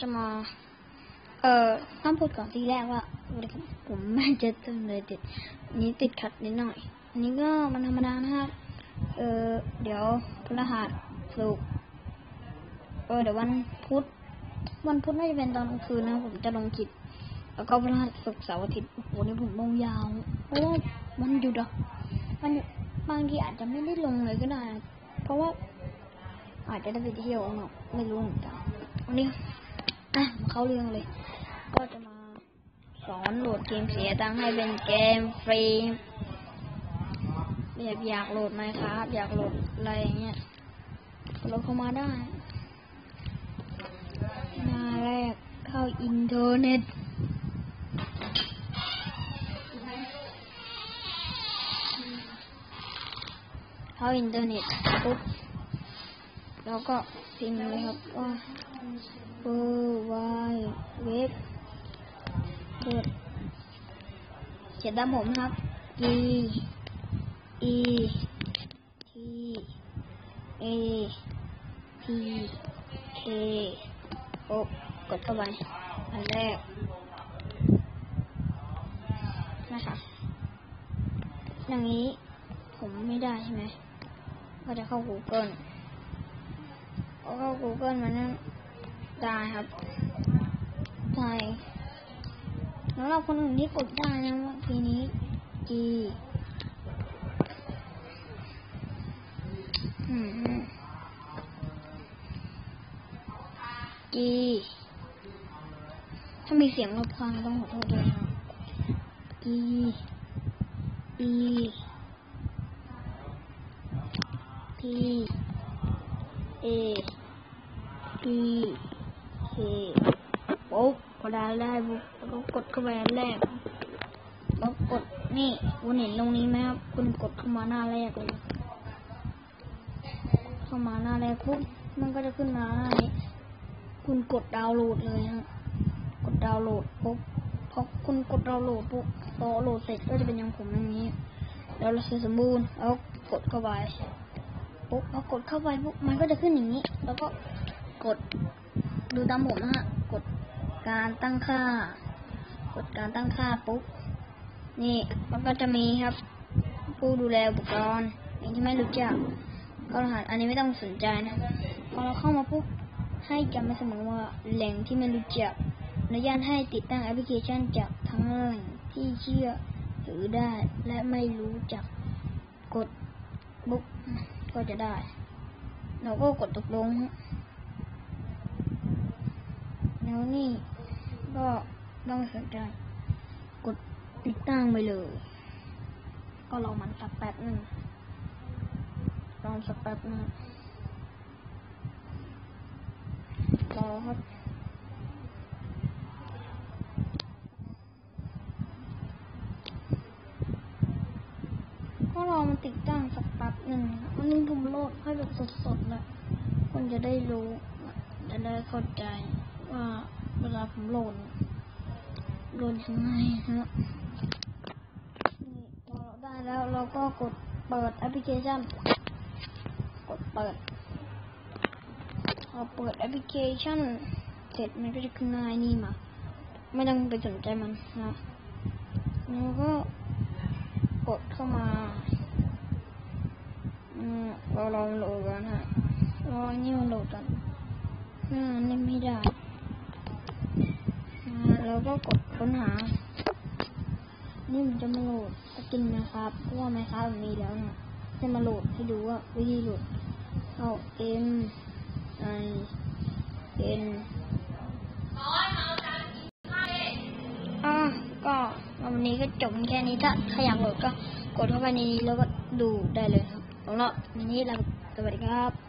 จะมา เอ่อต้องพูดก่อนทีแรกว่าผมแม่จะตึงเลยติดนี้ติดขัดนิดหน่อยอันนี้ก็มันธรรมดานะฮะเออเดี๋ยวพฤหัสศุกร์เออเดี๋ยววันพุธวันพุธน่าจะเป็นตอนกลางคืนนะผมจะลงคลิปแล้วก็พฤหัสศุกร์เสาร์อาทิตย์โอ้โหนี่ผมลงยาวเพราะว่ามันหยุดอะมันหยุดบางทีอาจจะไม่ได้ลงเลยก็ได้ เพราะว่าอาจจะได้ไปเที่ยวเนาะไม่รู้เหมือนกันวันนี้ อะเขาเรื่องเลย ก็จะมาสอนโหลดเกมเสียตังค์ให้เป็นเกมฟรีแบบอยากโหลดไหมครับ อยากโหลดอะไรอย่างเงี้ยโหลดเข้ามาได้หน้าแรกเข้าอินเทอร์เน็ตเข้าอินเทอร์เน็ตปุ๊บ แล้วก็พิมพ์เลยครับว่าเบอร์วายเว็บเปิดเขียนตามผมครับ e e t a p k o กดเข้าไปอันแรกนะคะอย่างนี้ผมไม่ได้ใช่ไหมก็จะเข้า Google พอเข้า Google มันนั่นได้ครับใช่แล้วเราคนอื่นที่กดได้นะว่าทีนี้ G อืม G ถ้ามีเสียงรบกวนต้องขอโทษด้วยครับ G E T A P K ปุ๊บพอได้ได้ปุ๊บก็กดเข้าไปอันแรกแล้วกดนี่คุณเห็นตรงนี้ไหมครับคุณกดเข้ามาหน้าแรกเลยเข้ามาหน้าแรกปุ๊บมันก็จะขึ้นมาหน้านี้ คุณกดดาวน์โหลดเลยฮะกดดาวน์โหลดปุ๊บพอคุณกดดาวน์โหลดปุ๊บพอโหลดเสร็จก็จะเป็นอย่างผมอย่างนี้ แล้วเราเสร็จสมบูรณ์แล้วกดเข้าไป ปุ๊บพอกดเข้าไปปุ๊บมันก็จะขึ้นอย่างนี้ แล้วก็กดดูตามผมนะฮะ กดการตั้งค่า กดการตั้งค่าปุ๊บ นี่มันก็จะมีครับ ผู้ดูแลอุปกรณ์อย่างที่ไม่รู้จักก็รหัสอันนี้ไม่ต้องสนใจนะ พอเราเข้ามาปุ๊บให้จำไว้เสมอว่าแหล่งที่ไม่รู้จักอนุญาตให้ติดตั้งแอปพลิเคชันจากทั้งแหล่งที่เชื่อถือได้และไม่รู้จักกดบุ๊ก ก็จะได้ เราก็กดตกลงแล้วนี่ก็ต้องสนใจ กดติดตั้งไปเลย ก็รอมันสักแป๊บหนึ่งรอสักแป๊บหนึ่งรอครับ ก็รอมัน ติดตั้งสักแป๊บหนึ่งอันนี้ผมโหลดให้แบบสดๆเลยคนจะได้รู้จะได้เข้าใจว่าเวลาผมโหลดโหลดยังไงฮะนี่พอเราได้แล้วเราก็กดเปิดแอปพลิเคชัน กดเปิดพอเปิดแอปพลิเคชัน เสร็จมันก็จะขึ้นหน้านี่มา ไม่ต้องไปสนใจมันนะแล้วก็กดเข้ามา อืมเราลองโหลดกันฮะรออันนี่มันโหลดกันอ่านี่ไม่ได้อ่าเราก็กดค้นหา นี่มันจะมาโหลดสกินนะครับเพราะว่าไมครับมีแล้วนะจะมาโหลดให้ดูว่าวิธีโหลดเอา M I N อะก็วันนี้ก็จบแค่นี้ถ้าใครอยากโหลดก็กดเข้าไปในนี้แล้วก็ดูได้เลย สำหรับวันนี้เราสวัสดีครับ